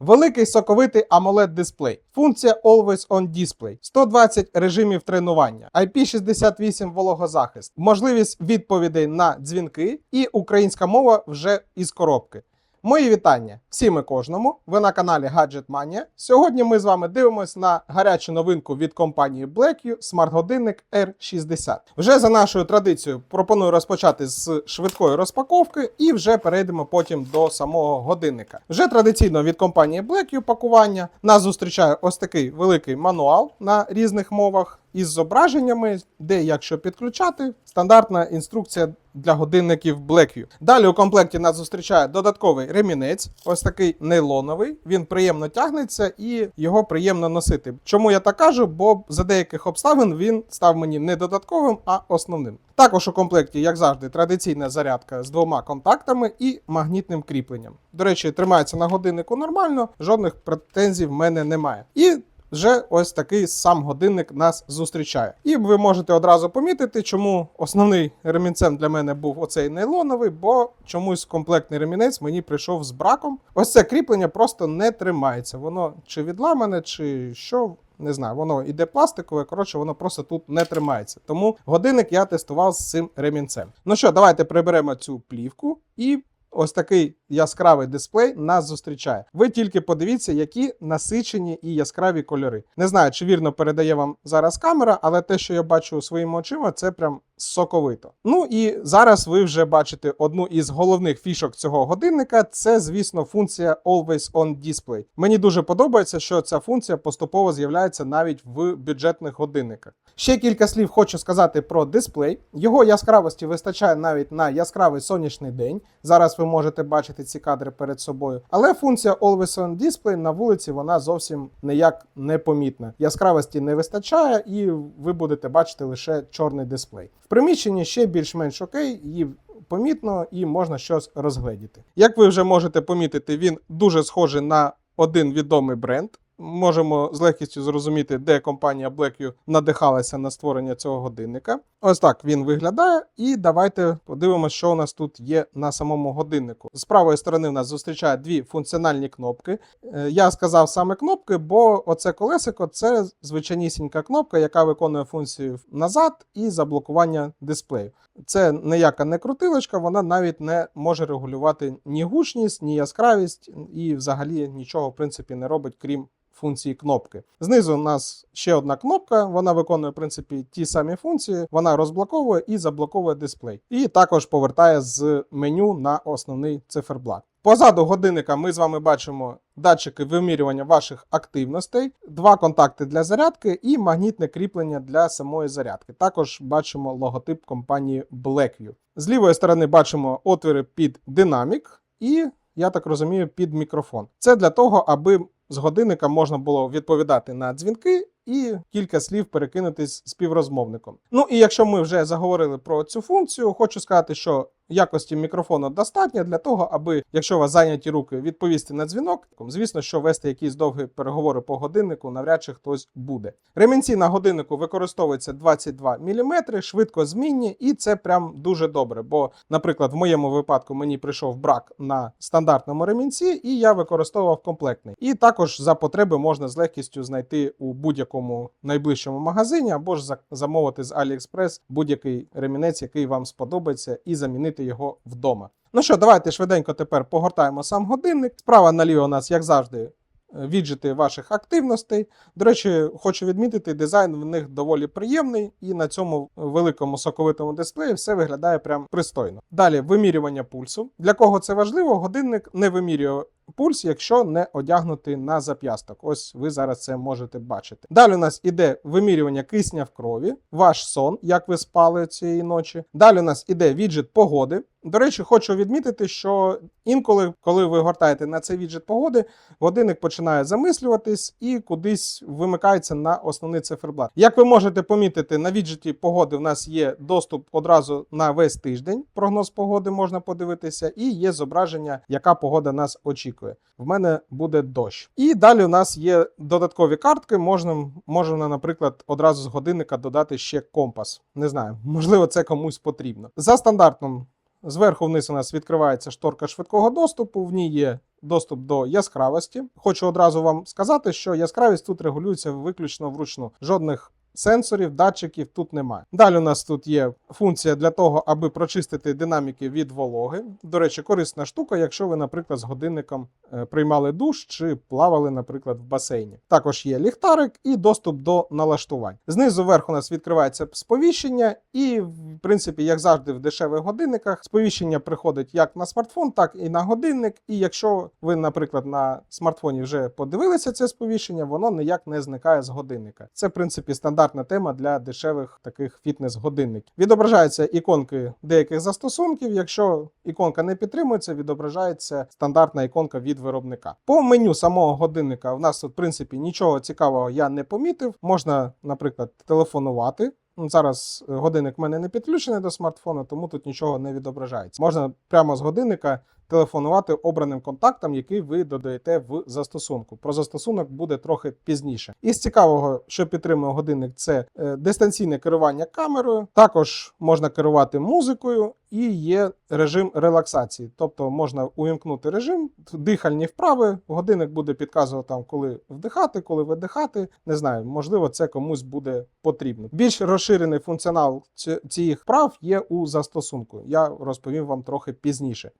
Великий соковитий AMOLED дисплей, функція Always On Display, 120 режимів тренування, IP68 вологозахист, можливість відповідей на дзвінки. І українська мова вже із коробки. Мої вітання всім і кожному. Ви на каналі Gadget Mania. Сьогодні ми з вами дивимося на гарячу новинку від компанії BlackView смарт-годинник R60. Вже за нашою традицією пропоную розпочати з швидкої розпаковки і вже перейдемо потім до самого годинника. Вже традиційно від компанії BlackView пакування нас зустрічає ось такий великий мануал на різних мовах із зображеннями, де якщо підключати, стандартна інструкція для годинників Blackview. Далі у комплекті нас зустрічає додатковий ремінець, ось такий нейлоновий. Він приємно тягнеться і його приємно носити. Чому я так кажу? Бо за деяких обставин він став мені не додатковим, а основним. Також у комплекті, як завжди, традиційна зарядка з двома контактами і магнітним кріпленням. До речі, тримається на годиннику нормально, жодних претензій в мене немає. І вже ось такий сам годинник нас зустрічає. І ви можете одразу помітити, чому основний ремінцем для мене був оцей нейлоновий, бо чомусь комплектний ремінець мені прийшов з браком. Ось це кріплення просто не тримається. Воно чи відламане, чи що. Не знаю, воно іде пластикове, коротше, воно просто тут не тримається. Тому годинник я тестував з цим ремінцем. Ну що, давайте приберемо цю плівку і ось такий яскравий дисплей нас зустрічає. Ви тільки подивіться, які насичені і яскраві кольори. Не знаю, чи вірно передає вам зараз камера, але те, що я бачу своїми очима, це прям соковито. Ну і зараз ви вже бачите одну із головних фішок цього годинника. Це, звісно, функція Always On Display. Мені дуже подобається, що ця функція поступово з'являється навіть в бюджетних годинниках. Ще кілька слів хочу сказати про дисплей. Його яскравості вистачає навіть на яскравий сонячний день. Зараз ви можете бачити ці кадри перед собою. Але функція Always On Display на вулиці вона зовсім ніяк не помітна. Яскравості не вистачає, і ви будете бачити лише чорний дисплей. В приміщенні ще більш-менш окей, її помітно і можна щось розгледіти. Як ви вже можете помітити, він дуже схожий на один відомий бренд. Можемо з легкістю зрозуміти, де компанія BlackView надихалася на створення цього годинника. Ось так він виглядає. І давайте подивимося, що у нас тут є на самому годиннику. З правої сторони в нас зустрічає дві функціональні кнопки. Е, Я сказав саме кнопки, бо оце колесико це звичайнісінька кнопка, яка виконує функцію назад і заблокування дисплею. Це ніяка не крутилочка, вона навіть не може регулювати ні гучність, ні яскравість, і взагалі нічого в принципі не робить, крім функції кнопки. Знизу у нас ще одна кнопка, вона виконує в принципі ті самі функції, вона розблоковує і заблоковує дисплей. І також повертає з меню на основний циферблат. Позаду годинника ми з вами бачимо датчики вимірювання ваших активностей, два контакти для зарядки і магнітне кріплення для самої зарядки. Також бачимо логотип компанії Blackview. З лівої сторони бачимо отвіри під динамік і, я так розумію, під мікрофон. Це для того, аби з годинника можна було відповідати на дзвінки і кілька слів перекинутись співрозмовником. Ну і якщо ми вже заговорили про цю функцію, хочу сказати, що якості мікрофону достатньо для того, аби, якщо у вас зайняті руки, відповісти на дзвінок. Звісно, що вести якісь довгі переговори по годиннику навряд чи хтось буде. Ремінці на годиннику використовуються 22 мм, швидко змінні, і це прям дуже добре. Бо, наприклад, в моєму випадку мені прийшов брак на стандартному ремінці, і я використовував комплектний. І також за потреби можна з легкістю знайти у будь-якому найближчому магазині або ж замовити з AliExpress будь-який ремінець, який вам сподобається, і замінити його вдома. Ну що, давайте швиденько тепер погортаємо сам годинник. Справа наліво у нас, як завжди, е, віджити ваших активностей. До речі, хочу відмітити, дизайн в них доволі приємний, і на цьому великому соковитому дисплеї все виглядає прям пристойно. Далі вимірювання пульсу. Для кого це важливо, годинник не вимірює пульс, якщо не одягнути на зап'ясток. Ось ви зараз це можете бачити. Далі у нас іде вимірювання кисня в крові, ваш сон, як ви спали цієї ночі. Далі у нас іде віджит погоди. До речі, хочу відмітити, що інколи, коли ви гортаєте на цей віджит погоди, годинник починає замислюватись і кудись вимикається на основний циферблат. Як ви можете помітити, на віджиті погоди в нас є доступ одразу на весь тиждень. Прогноз погоди можна подивитися, і є зображення, яка погода нас очікує. В мене буде дощ. І далі у нас є додаткові картки. Можна, можна, наприклад, одразу з годинника додати ще компас. Не знаю, можливо, це комусь потрібно. За стандартним Зверху вниз у нас відкривається шторка швидкого доступу. В ній є доступ до яскравості. Хочу одразу вам сказати, що яскравість тут регулюється виключно вручну. Жодних сенсорів, датчиків тут немає. Далі у нас тут є функція для того, аби прочистити динаміки від вологи. До речі, корисна штука, якщо ви, наприклад, з годинником е, приймали душ чи плавали, наприклад, в басейні. Також є ліхтарик і доступ до налаштувань. Знизу вверх у нас відкривається сповіщення, і, в принципі, як завжди, в дешевих годинниках сповіщення приходить як на смартфон, так і на годинник. І якщо ви, наприклад, на смартфоні вже подивилися це сповіщення, воно ніяк не зникає з годинника. Це, в принципі, стандартна тема для дешевих таких фітнес-годинників. Відображаються іконки деяких застосунків. Якщо іконка не підтримується, відображається стандартна іконка від виробника. По меню самого годинника в нас тут, в принципі, нічого цікавого я не помітив. Можна, наприклад, телефонувати. Ну, Зараз е, годинник в мене не підключений до смартфону, тому тут нічого не відображається. Можна прямо з годинника телефонувати обраним контактам, який ви додаєте в застосунку. Про застосунок буде трохи пізніше. Із цікавого, що підтримує годинник, це е, дистанційне керування камерою. Також можна керувати музикою. І є режим релаксації, тобто можна увімкнути режим, дихальні вправи. Годинник буде підказувати там, коли вдихати, коли видихати. Не знаю, можливо, це комусь буде потрібно. Більш розширений функціонал цих вправ є у застосунку. Я розповім вам трохи пізніше.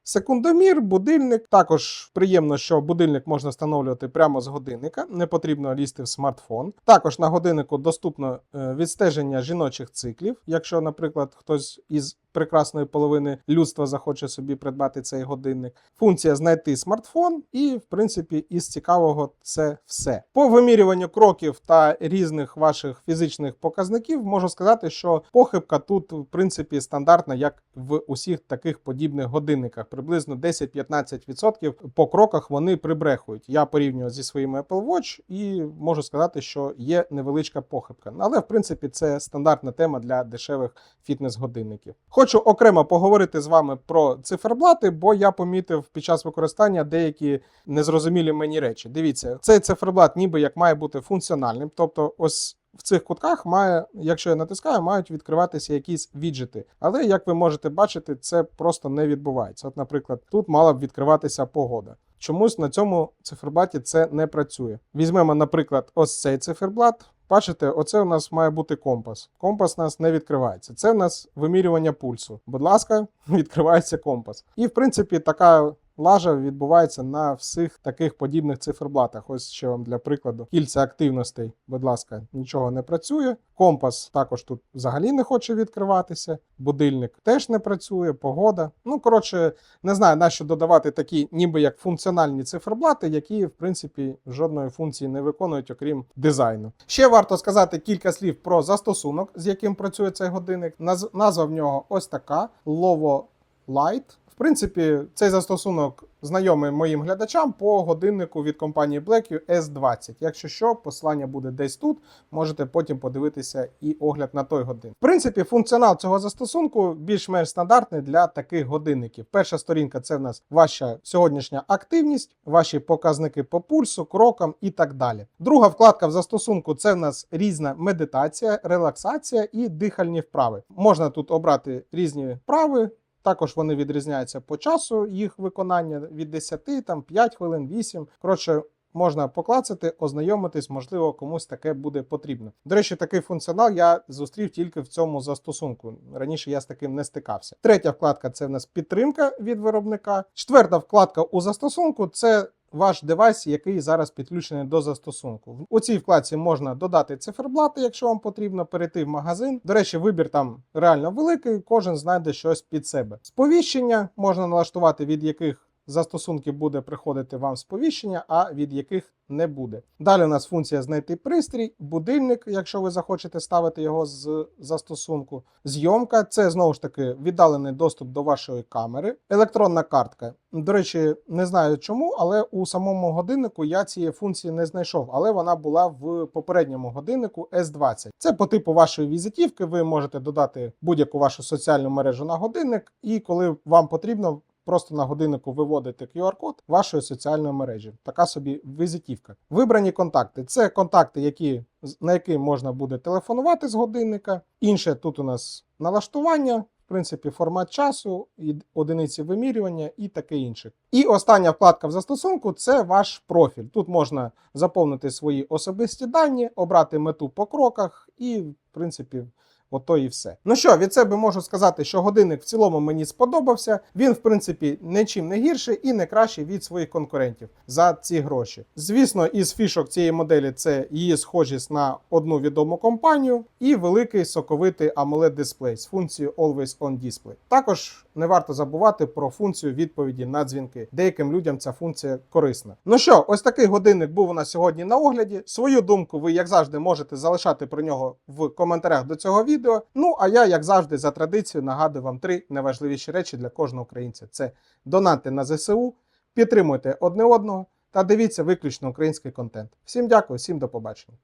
Секундомір, будильник. Також приємно, що будильник можна встановлювати прямо з годинника, не потрібно лізти в смартфон. Також на годиннику доступно е, відстеження жіночих циклів. Якщо, наприклад, хтось із прекрасної половини людства захоче собі придбати цей годинник. Функція знайти смартфон, і, в принципі, із цікавого це все. По вимірюванню кроків та різних ваших фізичних показників можу сказати, що похибка тут, в принципі, стандартна, як в усіх таких подібних годинниках. Приблизно 10-15% по кроках вони прибрехують. Я порівнюю зі своїм Apple Watch і можу сказати, що є невеличка похибка. Але, в принципі, це стандартна тема для дешевих фітнес-годинників. Хочу окремо поговорити з вами про циферблати, бо я помітив під час використання деякі незрозумілі мені речі. Дивіться, цей циферблат ніби як має бути функціональним, тобто ось. В цих кутках має, якщо я натискаю, мають відкриватися якісь віджити. Але як ви можете бачити, це просто не відбувається. От, наприклад, тут мала б відкриватися погода. Чомусь на цьому циферблаті це не працює. Візьмемо, наприклад, ось цей циферблат. Бачите, оце у нас має бути компас. Компас у нас не відкривається. Це у нас вимірювання пульсу. Будь ласка, відкривається компас. І в принципі така лажа відбувається на всіх таких подібних циферблатах. Ось ще вам для прикладу. Кільця активностей, будь ласка, нічого не працює. Компас також тут взагалі не хоче відкриватися. Будильник теж не працює, погода. Ну, коротше, не знаю, на що додавати такі, ніби як функціональні циферблати, які, в принципі, жодної функції не виконують, окрім дизайну. Ще варто сказати кілька слів про застосунок, з яким працює цей годинник. Наз- Назва в нього ось така: Lovo Light. В принципі, цей застосунок знайомий моїм глядачам по годиннику від компанії Blackview S20. Якщо що, посилання буде десь тут. Можете потім подивитися і огляд на той годин. В принципі, функціонал цього застосунку більш-менш стандартний для таких годинників. Перша сторінка це в нас ваша сьогоднішня активність, ваші показники по пульсу, крокам і так далі. Друга вкладка в застосунку це в нас різна медитація, релаксація і дихальні вправи. Можна тут обрати різні вправи. Також вони відрізняються по часу їх виконання від 10, там 5 хвилин, 8. Коротше, можна поклацати, ознайомитись, можливо, комусь таке буде потрібно. До речі, такий функціонал я зустрів тільки в цьому застосунку. Раніше я з таким не стикався. Третя вкладка це в нас підтримка від виробника. Четверта вкладка у застосунку це. Ваш девайс, який зараз підключений до застосунку. У цій вкладці можна додати циферблати, якщо вам потрібно перейти в магазин. До речі, вибір там реально великий, кожен знайде щось під себе. Сповіщення можна налаштувати, від яких застосунків буде приходити вам сповіщення, а від яких не буде. Далі у нас функція знайти пристрій, будильник, якщо ви захочете ставити його з застосунку. Зйомка це знову ж таки віддалений доступ до вашої камери. Електронна картка. До речі, не знаю чому, але у самому годиннику я цієї функції не знайшов, але вона була в попередньому годиннику S20. Це по типу вашої візитівки. Ви можете додати будь-яку вашу соціальну мережу на годинник, і коли вам потрібно. Просто на годиннику виводите QR-код вашої соціальної мережі. Така собі візитівка. Вибрані контакти це контакти, які, на які можна буде телефонувати з годинника. Інше тут у нас налаштування. в принципі, формат часу, одиниці вимірювання і таке інше. І остання вкладка в застосунку це ваш профіль. Тут можна заповнити свої особисті дані, обрати мету по кроках і, в принципі, Ото і все. Ну що, від себе можу сказати, що годинник в цілому мені сподобався. Він, в принципі, нічим не гірший і не кращий від своїх конкурентів за ці гроші. Звісно, із фішок цієї моделі це її схожість на одну відому компанію і великий соковитий AMOLED дисплей з функцією Always On Display. Також не варто забувати про функцію відповіді на дзвінки. Деяким людям ця функція корисна. Ну що, ось такий годинник був у нас сьогодні на огляді. Свою думку ви, як завжди, можете залишати про нього в коментарях до цього відео. Ну а я, як завжди, за традицією нагадую вам три найважливіші речі для кожного українця: це донати на ЗСУ, підтримуйте одне одного та дивіться виключно український контент. Всім дякую, всім до побачення.